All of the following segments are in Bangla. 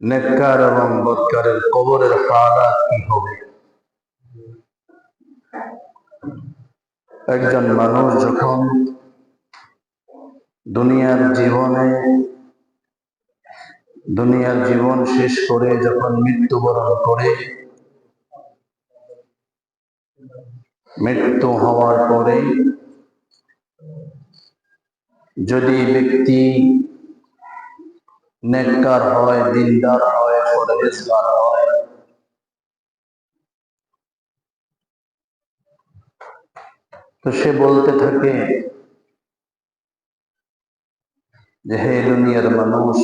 নেককার এবং বৎকারের কবরের হালাত কি হবে? একজন মানুষ যখন দুনিয়ার জীবনে, দুনিয়ার জীবন শেষ করে যখন মৃত্যুবরণ করে, মৃত্যু হওয়ার পরে যদি ব্যক্তি নেককার হয় দিনদার হয়, পরহেজগার হয়। তো সে বলতে থাকে যে, হে দুনিয়ার মানুষ,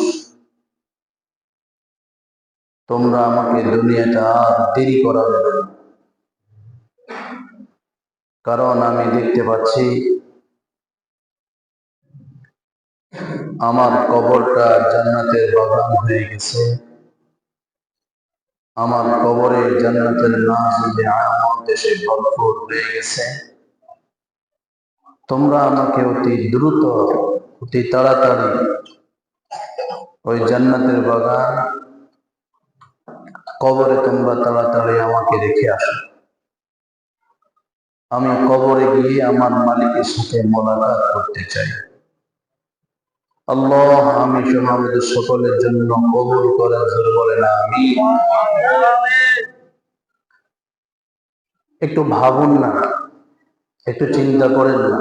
তোমরা আমাকে দুনিয়াটা আর দেরি করাবে না। কারণ আমি দেখতে পাচ্ছি আমার কবরটা জান্নাতের বাগান হয়ে গেছে। আমার কবরে জান্নাতের দেশে ভরপুর হয়ে গেছে। তোমরা আমাকে অতি দ্রুত, অতি তাড়াতাড়ি ওই জান্নাতের বাগান কবরে তোমরা তাড়াতাড়ি আমাকে রেখে আসো। আমি কবরে গিয়ে আমার মালিকের সাথে মোলাকাত করতে চাই। আল্লাহ, আমি সমাবেদের সকলের জন্য কবুল করার জন্য বলেন আমি একটু ভাবুন না, একটু চিন্তা করেন না।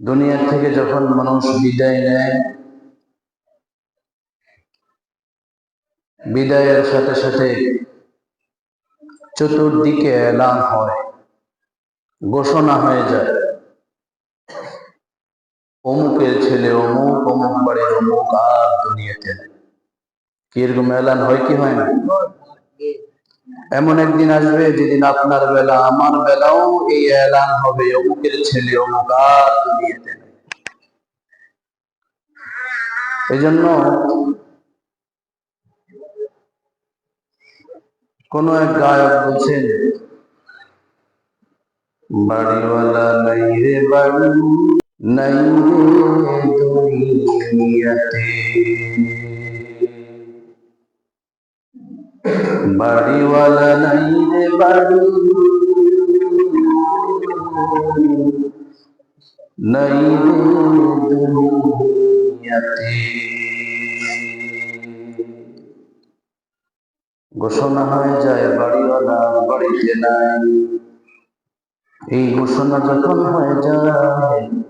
দুনিয়ার থেকে যখন মানুষ বিদায় নেয়, বিদায়ের সাথে সাথে চতুর্দিকে এলান হয়, ঘোষণা হয়ে যায়। অমুকের ছেলে অমুক অমুক বাড়ির অমুক আর দুনিয়াতে নেই কি এরকম এলান হয় কি হয় না? এমন একদিন আসবে যেদিন আপনার বেলা, আমার বেলাও এই এলান হবে, অমুকের ছেলে অমুক আর দুনিয়াতে এই জন্য কোন এক গায়ক বলছেন, বাড়িওয়ালা নাই রে বাড়ি। বাড়িওয়ালা নাই নাই রে ঘোষণা হয়ে যায় বাড়িওয়ালা বাড়িতে নাই এই ঘোষণা যখন হয়ে যায়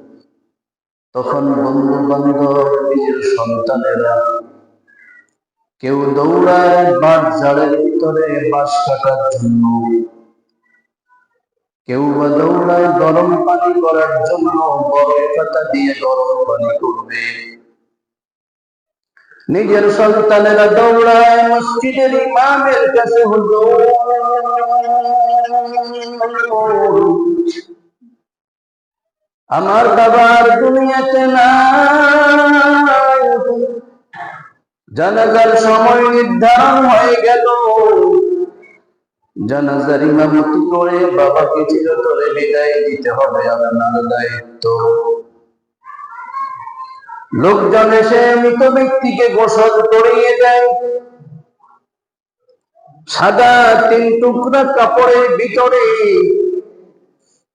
তখন বন্ধু বান্ধব নিজের সন্তানেরা কেউ দৌড়ায় বাদ জালের ভিতরে বাস কাটার জন্য। কেউ বা দৌড়ায় গরম পানি করার জন্য বরফ পাতা দিয়ে গরম পানি করবে। নিজের সন্তানেরা দৌড়ায়, মসজিদের ইমামের কাছে হুজুর। আমার বাবার দুনিয়াতে জানাজার সময় নির্ধারণ হয়ে গেল। জানাজার ইমামতি করে বাবাকে চিরতরে বিদায় দিতে হবে আপনার দায়িত্ব। লোকজন এসে মৃত ব্যক্তিকে গোসল করিয়ে দেয়। সাদা তিন টুকরা কাপড়ের ভিতরে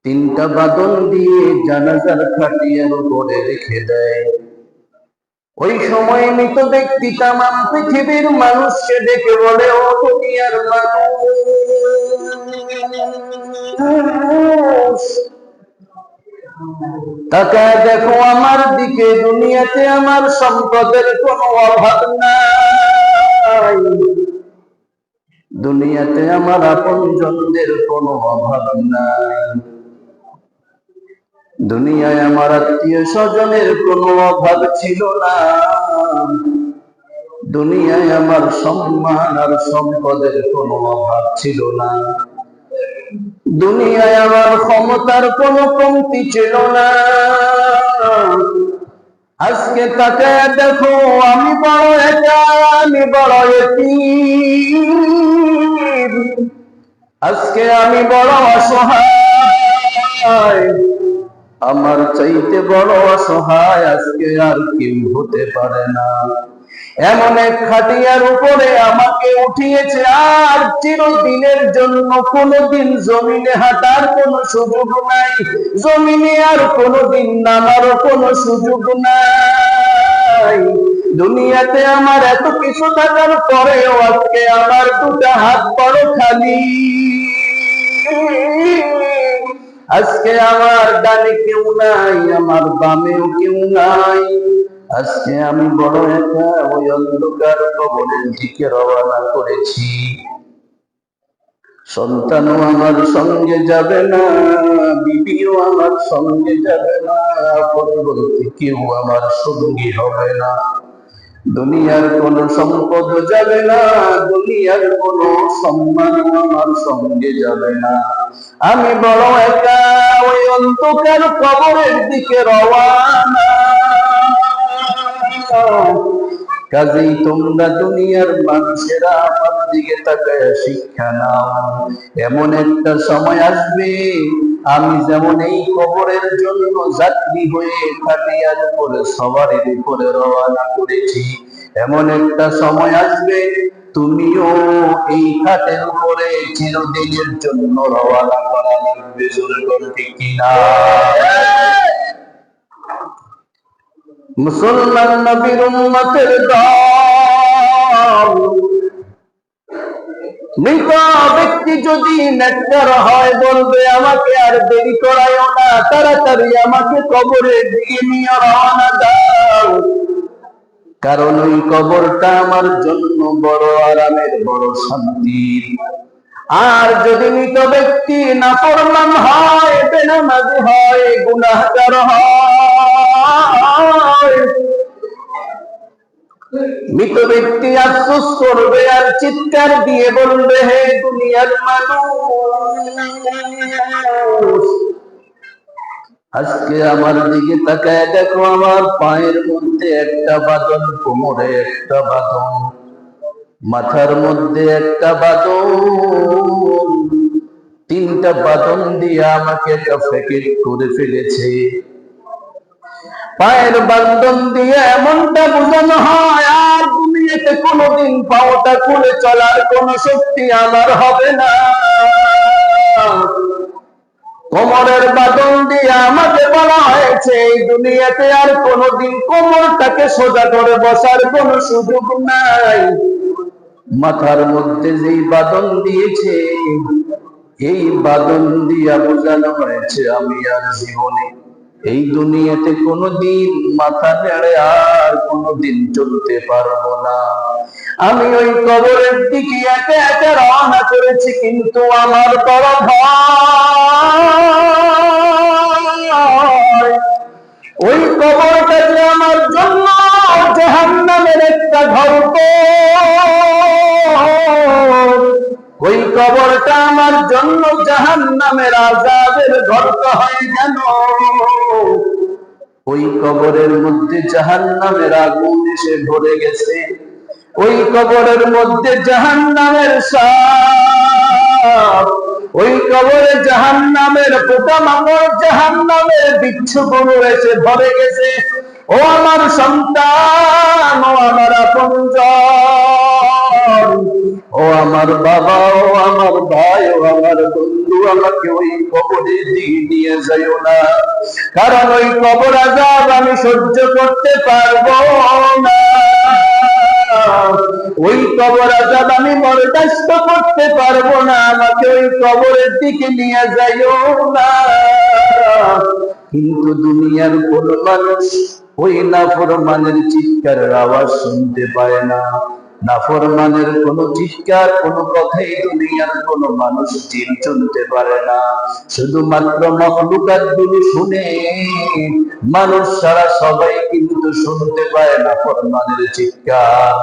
তিনটা বাদন দিয়ে জানাজার খাটিয়ার উপরে রেখে দেয়। ওই সময় মৃত ব্যক্তি তামাম পৃথিবীর মানুষকে ডেকে বলে, ও দুনিয়ার মানুষ, তাকায় দেখো আমার দিকে, দুনিয়াতে আমার সম্পদের কোনো অভাব নাই। দুনিয়াতে আমার আপন জনদের কোনো অভাব নাই। দুনিয়ায় আমার আত্মীয় স্বজনের কোনো অভাব ছিল না। দুনিয়ায় আমার সম্মান আর সম্পদের কোনো অভাব ছিল না। দুনিয়ায় আমার ক্ষমতার কোনো কমতি ছিল না। আজকে তাকে দেখো, আমি বড় একা, আমি বড় এতিম। আজকে আমি বড় অসহায়। আমার চাইতে বড় অসহায় আজকে আর কেউ হতে পারে না। এমন এক খাটিয়ার উপরে আমাকে উঠিয়েছে, আর চিরদিনের জন্য কোনোদিন জমিনে হাঁটার কোনো সুযোগ নাই। জমিনে আর কোনোদিন নামারও কোনো সুযোগ নাই। দুনিয়াতে আমার এত কিছু থাকার পরেও আজকে আমার দুটা হাত বড় খালি। আজকে আমার ডানে কেউ নাই, আমার বামেও কেউ নাই। আজকে আমি বড় একা, ওই অন্ধকার কবরের দিকে রওনা করেছি। সন্তানও আমার সঙ্গে যাবে না, বিবিও আমার সঙ্গে যাবে না, পরবর্তী কেউ আমার সঙ্গী হবে না। দুনিয়ার কোন সম্পদ যাবে না, দুনিয়ার কোন সম্মান আমার সঙ্গে যাবে না। আমি বড় একা ওই অন্ধকার কবরের দিকে রওয়ানা। কাজেই তোমরা দুনিয়ার মানুষেরা আমার দিকে তাকায় শিক্ষা নাও। এমন একটা সময় আসবে আমি যেমন এই কবরের জন্য যাত্রী হয়ে খাটিয়ার উপরে সবারের উপরে রওনা করেছি, এমন একটা সময় আসবে তুমিও এই খাটের উপরে চিরদিনের জন্য রওনা করা লাগবে, জোরে ঠিক কিনা? মুসলমান নবীর উম্মতের দল মৃত ব্যক্তি যদি হয়, বলবে, আমাকে আর দেরি না। তাড়াতাড়ি আমাকে কবরের দিকে নিয়ে রওনা দাও। কারণ ওই কবরটা আমার জন্য বড় আরামের বড় শান্তির আর যদি মৃত ব্যক্তি না ফরমান হয়, বেনামাজি হয়, গুনাহগার হয় মৃত ব্যক্তি আফসোস করবে আর চিৎকার দিয়ে বলবে, হে দুনিয়ার মানুষ, আজকে আমার দিকে তাকায় দেখো, আমার পায়ের মধ্যে একটা বাদন, কোমরে একটা বাদন, মাথার মধ্যে একটা বাদন। তিনটা বাদন দিয়ে আমাকে একটা প্যাকেট করে ফেলেছে। পায়ের বান্ধন দিয়ে এমনটা বোঝানো হয়, আর দুনিয়াতে কোনোদিন পাওটা খুলে চলার কোনো শক্তি আমার হবে না। কোমরের বাদন দিয়ে আমাকে বলা হয়েছে, এই দুনিয়াতে আর কোনোদিন কোমরটাকে সোজা করে বসার কোনো সুযোগ নাই। মাথার মধ্যে যেই বাদন দিয়েছে, এই বাদন দিয়া বোঝানো হয়েছে, আমি আর জীবনে এই দুনিয়াতে কোনোদিন মাথা নেড়ে আর কোনোদিন চলতে পারব না। আমি ওই কবরের দিকে একে একে রওনা করেছি, কিন্তু আমার বড় ভয়। ওই কবরটা যে আমার জন্য, জাহান্নামের একটা ঘর ওই কবরটা আমার জন্য জাহান্নামের আজাদের ঘরত হয় কেন? ওই কবরের মধ্যে জাহান্নামের আগুন এসে ভরে গেছে। ওই কবরের মধ্যে জাহান্নামের সাপ, ওই কবরে জাহান্নামের পোকা মামর জাহান্নামের বিচ্ছু গরু এসে ভরে গেছে। ও আমার সন্তান, ও আমার আপনজন। ও আমার বাবা, ও আমার ভাই, ও আমার বন্ধু, আমাকে ওই কবরে দিয়ে নিয়ে যাইও না। কারণ ওই কবর আজাব আমি সহ্য করতে পারব না। ওই কবর আজাব আমি বরদাস্ত করতে পারব না, আমাকে ওই কবরের দিকে নিয়ে যাইও না। কিন্তু দুনিয়ার কোন মানুষ ওই নাফরমানের চিৎকারের আওয়াজ শুনতে পায় না। নাফরমানের কোন চিৎকার কোন কথাই দুনিয়ার কোন মানুষ চিন শুনতে পারে না শুধুমাত্র মখলুকাত গুলি শুনে মানুষ সারা সবাই কিন্তু শুনতে পায় না ফরমানের চিৎকার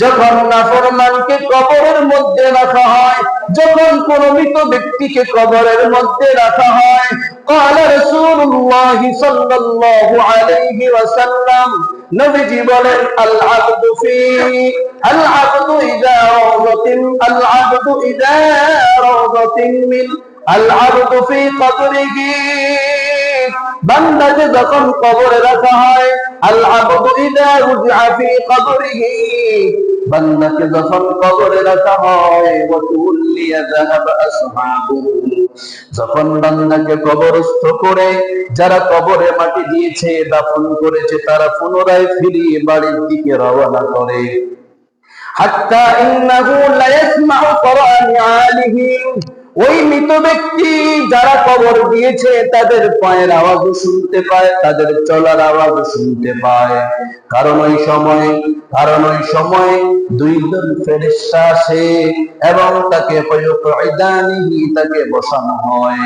যখন নাফরমানকে কবরের মধ্যে রাখা হয় যখন কোন মৃত ব্যক্তিকে কবরের মধ্যে রাখা হয় قال رسول الله صلى الله عليه وسلم নবীজি বলেন আল আবদু ফি আল আবদু ইদা রাওদাতিন আল আবদু ইদা রাওদাতিন মিন আল আবদু ফি কবরিহি বান্দাকে যখন কবরে রাখা হয় ইদা উযআ ফি কবরিহি। বান্দাকে যখন কবরে রাখা হয় যাহাবা যখন বান্দাকে কবরস্থ করে, যারা কবরে মাটি দিয়েছে, দাফন করেছে, তারা পুনরায় ফিরিয়ে বাড়ির দিকে রওনা করে। হাত্তা ওই মৃত ব্যক্তি যারা কবর দিয়েছে, তাদের পায়ের আওয়াজ শুনতে পায়, তাদের চলার আওয়াজ শুনতে পায়। কারণ ওই সময়, কারণ ওই সময় দুই জন ফেরেশতা আসে এবং তাকে তাকে বসানো হয়।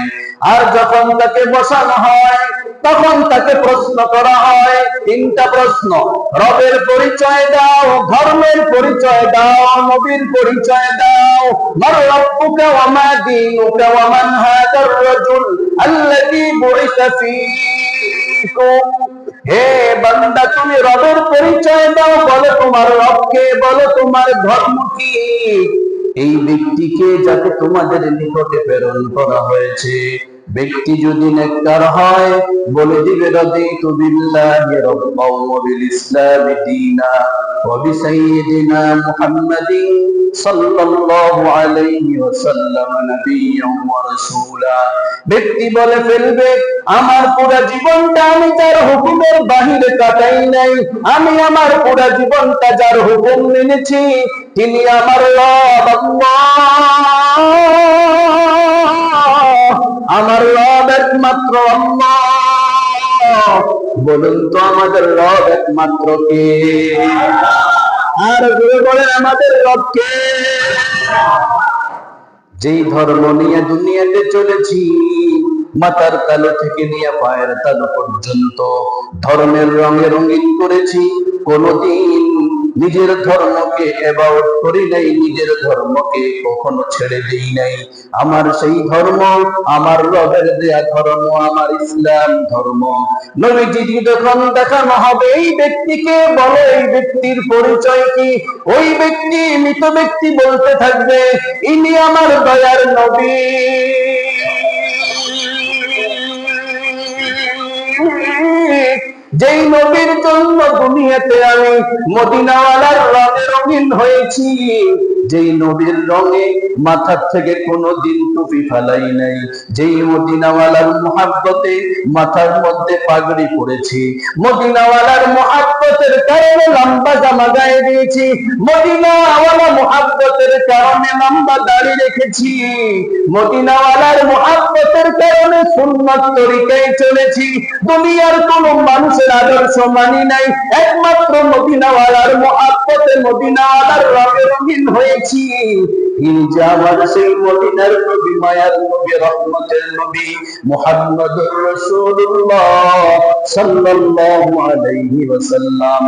আর যখন তাকে বসানো হয়, তখন তাকে প্রশ্ন করা হয়, তিনটা প্রশ্ন। রবের পরিচয় দাও, ধর্মের পরিচয় দাও, নবীর পরিচয় দাও। মার রব্বুকা ওয়া মা দীনুকা ওয়া মান হাদার রাজুল الذي بعث فيكم. হে বান্দা, তুমি রবের পরিচয় দাও, বলো তোমার রবকে, বলো তোমার ধর্ম কি? এই ব্যক্তিকে যাতে তোমাদের নিকটে প্রেরণ করা হয়েছে। ব্যক্তি যদি নেককার হয়, বলে দিবে রাদিতু বিল্লাহি ওয়া বিল ইসলামি দীনা ওয়া বিসাইয়্যিদিনা মুহাম্মাদিন সাল্লাল্লাহু আলাইহি ওয়া রাসূলা। ব্যক্তি বলে ফেলবে, আমার পুরো জীবনটা আমি তার হুকুমের বাহিরে কাটাই নাই। আমি আমার পুরো জীবনটা যার হুকুম মেনেছি, তিনি আমার রব আল্লাহ। আমার রব একমাত্র বলুন তো আমাদের রব একমাত্র কে? আর জোরে বলেন, আমাদের রব কে? যেই ধর্ম নিয়ে দুনিয়াতে চলেছি মাথার তালু থেকে নিয়ে পায়ের তালু পর্যন্ত, ধর্মের রঙে রঙিন করেছি, কোনদিন নিজের ধর্মকে এবাউট করি নাই, নিজের ধর্মকে কখনো ছেড়ে দেই নাই। আমার সেই ধর্ম, আমার রবের দেয়া ধর্ম, আমার ইসলাম ধর্ম। নবীজি যখন দেখানো হবে, এই ব্যক্তিকে বলো, এই ব্যক্তির পরিচয় কি? ওই ব্যক্তি মৃত ব্যক্তি বলতে থাকবে, ইনি আমার দয়ার নবী। যেই নবীর জন্য দুনিয়াতে আমি মদিনাওয়ালার রঙে রঙিন হয়েছি, যেই নবীর রঙে মাথার থেকে কোনোদিন টুপি ফালাই নাই, যেই মদিনাওয়ালার মহাব্বতে মাথার মধ্যে পাগড়ি পড়েছি মদিনাওয়ালার মহাব্বতের কারণে লম্বা জামা গায়ে দিয়েছি, মদিনাওয়ালা মহাব্বতের কারণে লম্বা দাড়ি রেখেছি, মদিনাওয়ালার মহাব্বতের কারণে সুন্নত তরিকায় চলেছি, দুনিয়ার কোন মানুষের আদর্শ মানি নাই। একমাত্র মদিনাওয়ালার মহাব্বতে মদিনাওয়ালার রঙে রঙিন হয়েছি। সেই মদিনার নবী, মায়ার নবী, রহমতের নবী সাল্লাল্লাহু আলাইহি ওয়াসাল্লাম।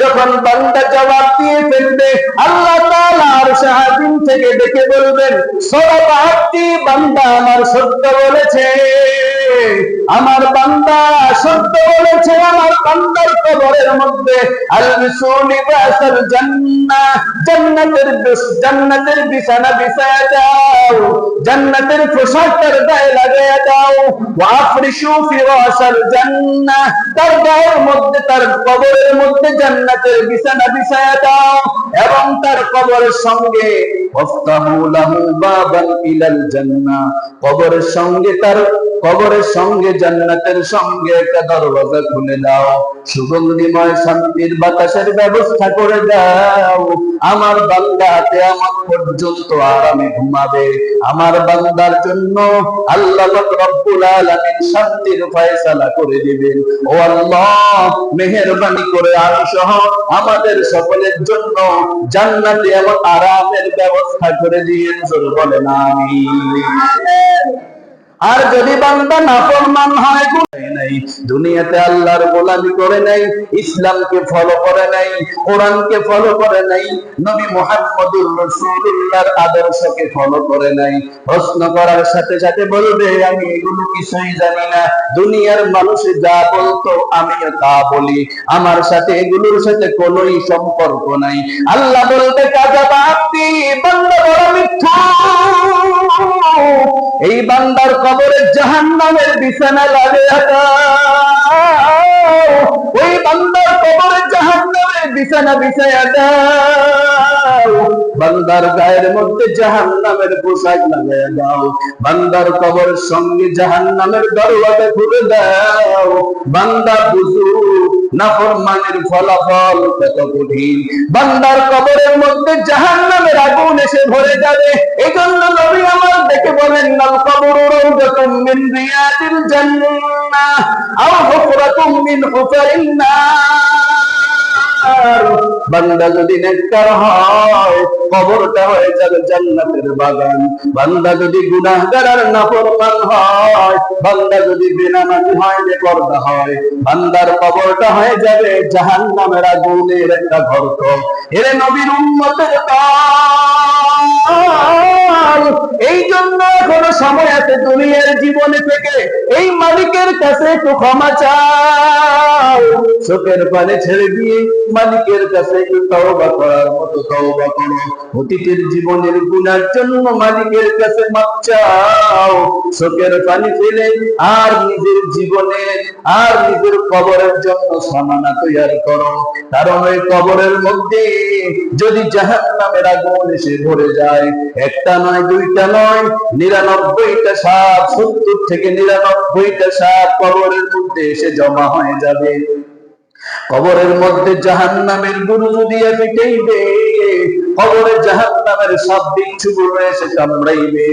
যখন বান্দা জবাব দিয়ে ফেলবে, আল্লাহ তাআলা আর শাহাদিন থেকে ডেকে বলবেন সদাকাতি বান্দা আমার সত্য বলেছে। আমার বান্দা সত্য বলেছে, আমার বান্দার কবরের মধ্যে জান্নাতের জান্নাতের বিছানা জান্নাতের তার গায়ে তার গায়ের মধ্যে, তার কবরের মধ্যে জান্নাতের বিছানা বিছায়া দাও এবং তার কবরের সঙ্গে ওয়াফতাহু লাহু বাবান ইলাল জান্নাহ, কবরের সঙ্গে তার কবরের সঙ্গে, জান্নাতের সঙ্গে একটা দরওয়াজা খুলে দাও। সুগন্ধিময় শান্তির বাতাসের ব্যবস্থা করে দাও। আমার বান্দা আমার পর্যন্ত আরামে ঘুমাবে। আমার বান্দার জন্য আল্লাহ রব্বুল আলামিন শান্তির ফয়সালা করে দিবেন। ও আল্লাহ, মেহেরবানি করে আমি সহ আমাদের সকলের জন্য জান্নাতে এমন আরামের ব্যবস্থা করে দিয়েন। বলেন, আমিন। আর যদি বান্দা নাফরমান হয় দুনিয়াতে আল্লাহর গোলামি করে নাই, ইসলামকে ফলো করে নাই, কোরআনকে ফলো করে নাই, নবী মুহাম্মদুর রাসূলুল্লাহর আদর্শকে ফলো করে নাই। প্রশ্ন করার সাথে সাথে বলবে, আমি এগুলো কিছুই জানি না। দুনিয়ার মানুষ যা বলতো আমিও তা বলি। আমার সাথে এগুলোর সাথে কোনোই সম্পর্ক নাই। আল্লাহ বলতে কাজা বাপি, বান্দা বড় মিথ্যা। এই বান্দার কবরে জাহান্নামের বিছানা লাগিয়ে দাও ওই বান্দার কবরে জাহান্নামের বিছানা বিছায়া দাও। বান্দার গায়ের মধ্যে জাহান্নামের পোশাক লাগাইয়া দাও। বান্দার কবরের সঙ্গে জাহান্নামের দরওয়াজা খুলে দাও। বান্দা বুঝু নাফরমানের ফলাফল কত কঠিন। বান্দার কবরের মধ্যে জাহান্নামের আগুন এসে ভরে যাবে। এই জন্য নবী আমার দেখে বলেন, নাল কবর রওজাতুম মিন রিয়াদিল জান্নাহ, আও হুফরাতুম মিন হুফারিন নার। বান্দা যদি নেককার হয়, কবরটা হয়ে যাবে জান্নাতের বাগান। বান্দা যদি নাফরমান হয়, বান্দা যদি বেনামাজি হয়, বেপরদা হয়, বান্দার কবরটা হয়ে যাবে জাহান্নামের আগুনের একটা ঘরক এরে নবীর উম্মতের এই জন্য এখনও সময় আছে দুনিয়ার জীবনে থেকে। এই মালিকের কাছে একটু ক্ষমা চাও। চোখের পানে ছেড়ে দিয়ে মালিকের কাছে একটু করার মতো করো। অতীতের জীবনের গুনার জন্য মালিকের কাছে মাপ চাও। চোখের পানি ফেলে আর নিজের জীবনে, আর নিজের কবরের জন্য সামানা তৈরি করো। কারণ ওই কবরের মধ্যে যদি জাহান্নামের আগুন এসে ভরে যায়, একটা নয়, দুইটা নয়, নিরানব্বইটা সাপ, সত্তর থেকে নিরানব্বইটা সাপ কবরের মধ্যে এসে জমা হয়ে যাবে। কবরের মধ্যে জাহান নামের গুরু পিটাইবে কবরে জাহান নামের সব কামড়াইবে।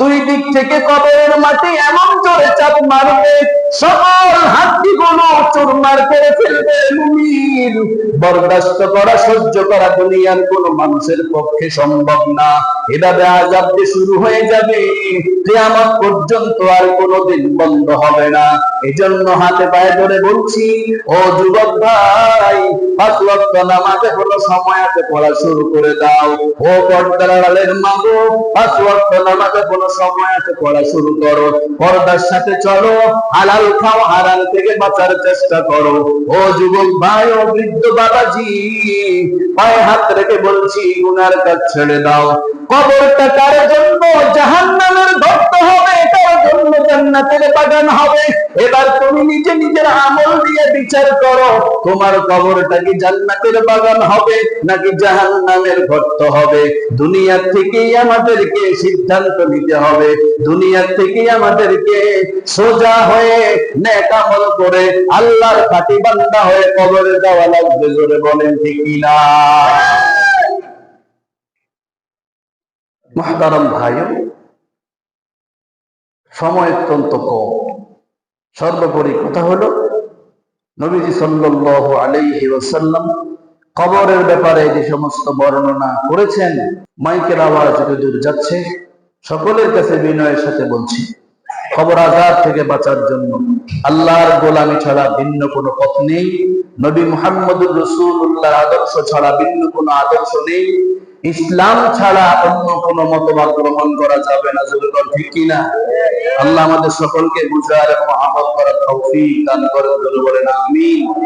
দুই দিক থেকে কবরের মাটি এমন জোরে চাপ মারবে, সকল হাতি গুলো চুরমার করে ফেলবে বরদাস্ত করা, সহ্য করা দুনিয়ার কোন মানুষের পক্ষে সম্ভব না। এভাবে আজাব শুরু হয়ে যাবে। কিয়ামত পর্যন্ত আর কোনোদিন বন্ধ হবে না। এজন্য হাতে পায়ে ধরে বলছি, ও যুবক ভাই নামাজে হলো সময় পড়া শুরু করে দাও। ও নামাজে হলো সময় পড়া শুরু করো। পর্দার সাথে চলো, হালাল খাও, হারাম থেকে বাঁচার চেষ্টা করো। ও যুবক ভাই, ও বৃদ্ধ বাবাজি, পায়ে হাত রেখে বলছি গুনার কাজ ছেড়ে দাও। কবরটা কার জন্য? জাহান্নামের ভক্ত হবে, কার জন্য জান্নাতের বাগান হবে? এবার তুমি নিজে নিজের আমল দিয়ে বিচার করো, তোমার কবরটা কি জান্নাতের বাগান হবে নাকি জাহান্নামের ভক্ত হবে? দুনিয়ার থেকেই আমাদেরকে সিদ্ধান্ত নিতে হবে দুনিয়ার থেকেই আমাদেরকে সোজা হয়ে নেক আমল করে আল্লাহর খাঁটি হয়ে কবরে যাওয়া লাগবে জোরে বলেন ঠিক কিনা? মহাতারাম ভাই, সময় অত্যন্ত কম। সর্বোপরি কথা হলো, নবীজি সাল্লাল্লাহু আলাইহি ওয়াসাল্লাম কবরের ব্যাপারে যে সমস্ত বর্ণনা করেছেন, মাইকের আওয়াজ যতদূর যাচ্ছে, সকলের কাছে বিনয়ের সাথে বলছি, খবর আজাদ থেকে বাঁচার জন্য আল্লাহর গোলামি ছাড়া ভিন্ন কোনো পথ নেই, নবী মুহাম্মদুর রসুল্লাহর আদর্শ ছাড়া ভিন্ন কোনো আদর্শ নেই। ইসলাম ছাড়া অন্য কোন মতবাদ গ্রহণ করা যাবে না জরুরি ঠিক কিনা? আল্লাহ আমাদের সকলকে বুঝার এবং আমল করার তৌফিক দান করেন বলেন, আমিন।